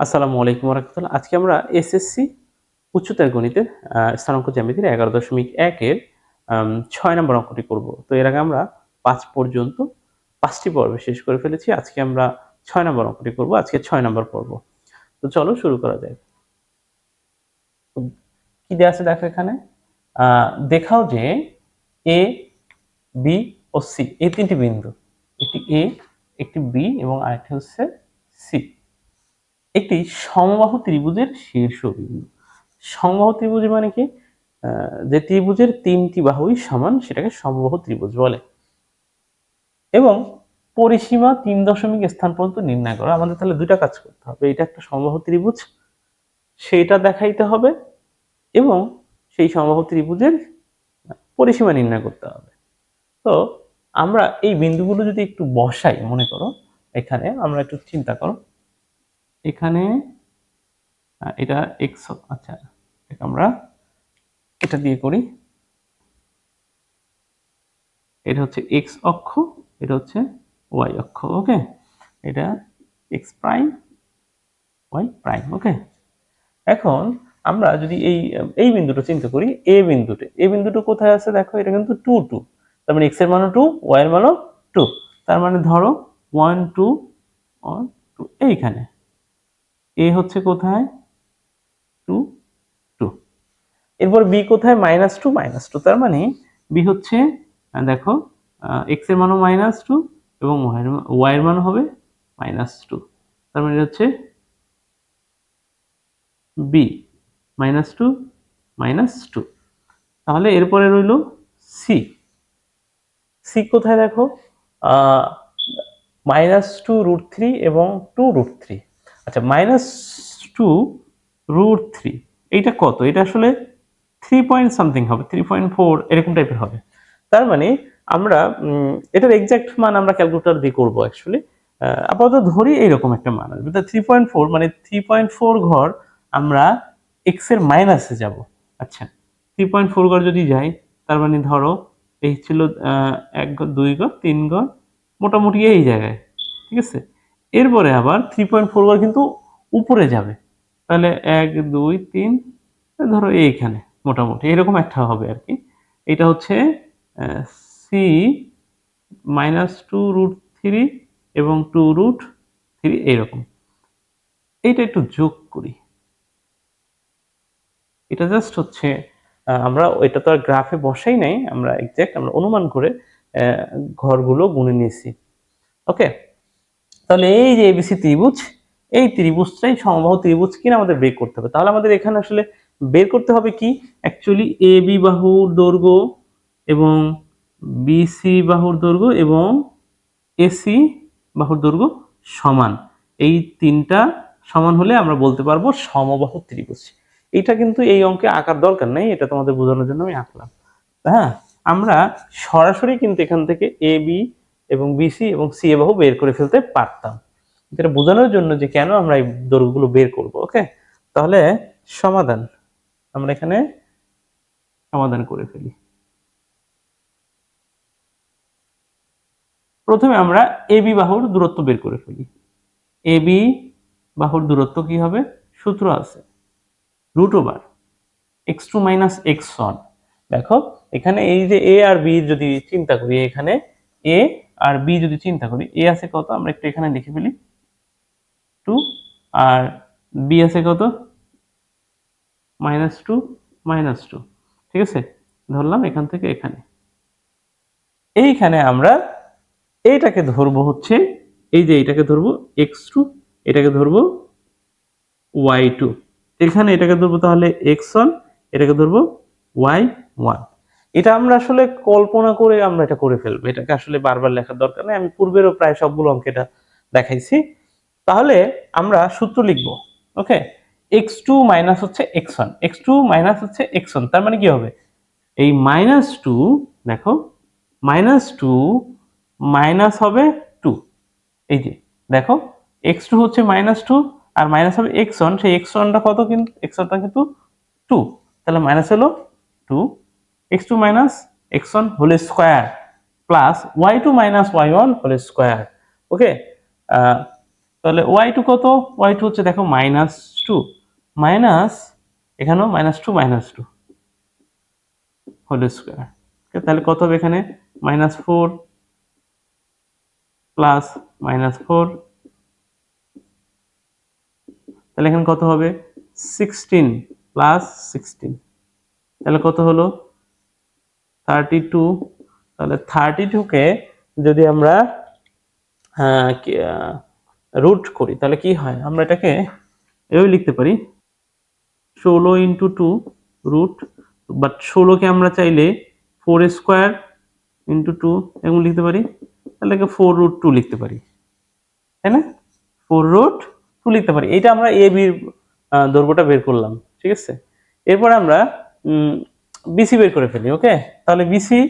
আসসালামু আলাইকুম রহমতুল্লাহ। আজকে আমরা এসএসসি উচ্চতর গণিতের স্থানাঙ্ক জ্যামিতির এগারো দশমিক একের ছয় নম্বর অঙ্কটি করব। তো এর আগে আমরা পাঁচ পর্যন্ত, পাঁচটি পর্ব শেষ করে ফেলেছি। আজকে আমরা ছয় নম্বর অঙ্কটি করব। আজকে ছয় নম্বর পর্ব। তো চলো শুরু করা যায় কি দেওয়া আছে দেখো এখানে? দেখাও যে এ বি ও সি এই তিনটি বিন্দু, একটি এ একটি বি এবং আরেকটি হচ্ছে সি একটি সমবাহু ত্রিভুজের শীর্ষবিন্দু সমবাহু ত্রিভুজ মানে কি? যে ত্রিভুজের তিনটি বাহুই সমান সেটাকে সমবাহু ত্রিভুজ বলে। এবং পরিসীমা তিন দশমিক স্থান পর্যন্ত নির্ণয় করা। আমাদের তাহলে দুইটা কাজ করতে হবে। এটা একটা সমবাহু ত্রিভুজ, সেটা দেখাইতে হবে এবং সেই সমবাহু ত্রিভুজের পরিসীমা নির্ণয় করতে হবে। তো আমরা এই বিন্দুগুলো যদি একটু বসাই, মনে করো, এখানে আমরা একটু চিন্তা করো। এখানে এটা এক্স আচ্ছা এটা আমরা এটা দিয়ে করি। এটা হচ্ছে এক্স অক্ষ, এটা হচ্ছে ওয়াই অক্ষ, ওকে? এটা X prime Y prime okay? এখন আমরা যদি এই এই বিন্দুটা চিন্তা করি এ বিন্দুতে এ বিন্দুটা কোথায় আছে দেখো, এটা কিন্তু টু টু তার মানে এক্সের মানও টু ওয়াই এর মানও টু তার মানে ধরো ওয়ান টু ওয়ান টু এইখানে। এ হচ্ছে কোথায়? টু টু এরপর বি কোথায়? মাইনাস টু মাইনাস টু তার মানে বি হচ্ছে দেখো এক্সের মানও মাইনাস টু এবং ওয়াই এর মানও হবে মাইনাস টু তার মানে হচ্ছে B minus two minus two তাহলে এরপরে রইল সি সি কোথায় দেখো? মাইনাস টু রুট থ্রি এবং টু রুট থ্রি আচ্ছা মাইনাস টু রুট থ্রি এইটা কত? এটা আসলে থ্রি পয়েন্ট সামথিং হবে থ্রি পয়েন্ট ফোর এরকম টাইপের হবে। তার মানে আমরা এটার এক্সাক্ট মান আমরা ক্যালকুলেটর দিয়ে করব অ্যাকচুয়ালি আপাতত ধরি এইরকম একটা মান আসবে। তা থ্রি পয়েন্ট ফোর মানে থ্রি পয়েন্ট ফোর ঘর আমরা এক্সের মাইনাসে যাব। আচ্ছা থ্রি পয়েন্ট ফোর ঘর যদি যাই, তার মানে ধরো এই ছিল এক ঘর, দুই ঘর, তিন ঘর, মোটামুটি এই জায়গায়, ঠিক আছে? এরপরে আবার থ্রি পয়েন্ট ফোর ঘর কিন্তু উপরে যাবে। তাহলে এক, দুই, তিন, ধরো এইখানে মোটামুটি, এরকম একটা হবে আর কি। এটা হচ্ছে C minus two root three এবং টু রুট থ্রি এইরকম এইটা একটু যোগ করি। এটা জাস্ট হচ্ছে আমরা এটা তো আর গ্রাফে বসাই নাই, আমরা এক্সাক্ট আমরা অনুমান করে ঘরগুলো গুনে নিয়েছি। ওকে তাহলে এই যে এবিসি ত্রিভুজ, এই ত্রিভুজটাই সমবাহু ত্রিভুজ কিনা আমাদের বের করতে হবে। তাহলে আমাদের এখানে আসলে বের করতে হবে কি? অ্যাকচুয়ালি এ বি বাহুর দৈর্ঘ্য এবং বিসি বাহুর দৈর্ঘ্য এবং এসি বাহুর দৈর্ঘ্য সমান। এই তিনটা সমান হলে আমরা বলতে পারব সমবাহু ত্রিভুজ। এটা কিন্তু এই অঙ্কে আঁকার দরকার নেই, এটা তোমাদের বোঝানোর জন্য আমি আঁকলাম। হ্যাঁ আমরা সরাসরি কিন্তু এখান থেকে এ বি এবং বিসি এবং সি এ বাহু বের করে ফেলতে পারতাম। এটা বোঝানোর জন্য যে কেন আমরা এই দৈর্ঘ্যগুলো বের করব ওকে তাহলে সমাধান, আমরা এখানে সমাধান করে ফেলি। প্রথমে আমরা এ বি বাহুর দূরত্ব বের করে ফেলি। এ বি বাহুর দূরত্ব কি হবে? সূত্র আছে। Root over X two minus X one. দেখো, এখানে এই যে এ আর বি যদি চিন্তা করি, এখানে এ আর বি যদি চিন্তা করি এ আছে কত? আমরা একটু এখানে লিখে ফেলি। টু, আর বি আছে কত? Minus two minus two. ঠিক আছে? ধরলাম এখান থেকে এখানে। এইখানে আমরা এইটাকে ধরবো হচ্ছে, এই যে এইটাকে ধরবো এক্স টু এটাকে ধরবো ওয়াই টু এখানে এটাকে ধরবো তাহলে এক্স ওয়ান এটাকে ধরবো ওয়াই ওয়ান এটা আমরা আসলে কল্পনা করে আমরা এটা করে ফেলব। এটাকে আসলে বারবার লেখার দরকার নেই। আমি পূর্বেরও প্রায় সবগুলো অঙ্ক এটা দেখাইছি। তাহলে আমরা সূত্র লিখব, ওকে? এক্স টু মাইনাস হচ্ছে X one X two minus হচ্ছে এক্স ওয়ান তার মানে কি হবে? এই মাইনাস টু দেখো মাইনাস টু মাইনাস হবে টু এই যে, দেখো এক্স টু হচ্ছে মাইনাস টু আর মাইনাস হবে এক্স ওয়ান সেই এক্স ওয়ানটা কত কিন্তু এক্স ওয়ানটা কিন্তু টু তাহলে মাইনাস হলো two X two minus X one whole square plus Y two minus Y one whole square okay তাহলে ওয়াই টু কত? ওয়াই টু হচ্ছে দেখো মাইনাস টু মাইনাস এখানেও minus two minus two whole square তাহলে কত হবে এখানে? Minus four plus minus four তাহলে এখানে কত হবে? সিক্সটিন প্লাস সিক্সটিন তাহলে কত হলো? থার্টি টু তাহলে থার্টি টুকে যদি আমরা রুট করি, তাহলে কি হয়? আমরা এটাকে এভাবে লিখতে পারি, ষোলো ইন্টু টু রুট বাট ষোলোকে আমরা চাইলে ফোর স্কোয়ার ইন্টু টু এরকম লিখতে পারি, তাহলে ফোর রুট টু লিখতে পারি, তাই না? ফোর রুট টু লিখতে পারি, এইটা আমরা এ বির দৈর্ঘ্যটা বের করলাম, ঠিক আছে? এরপর আমরা বিসি বের করে ফেলি ওকে তাহলে বিসি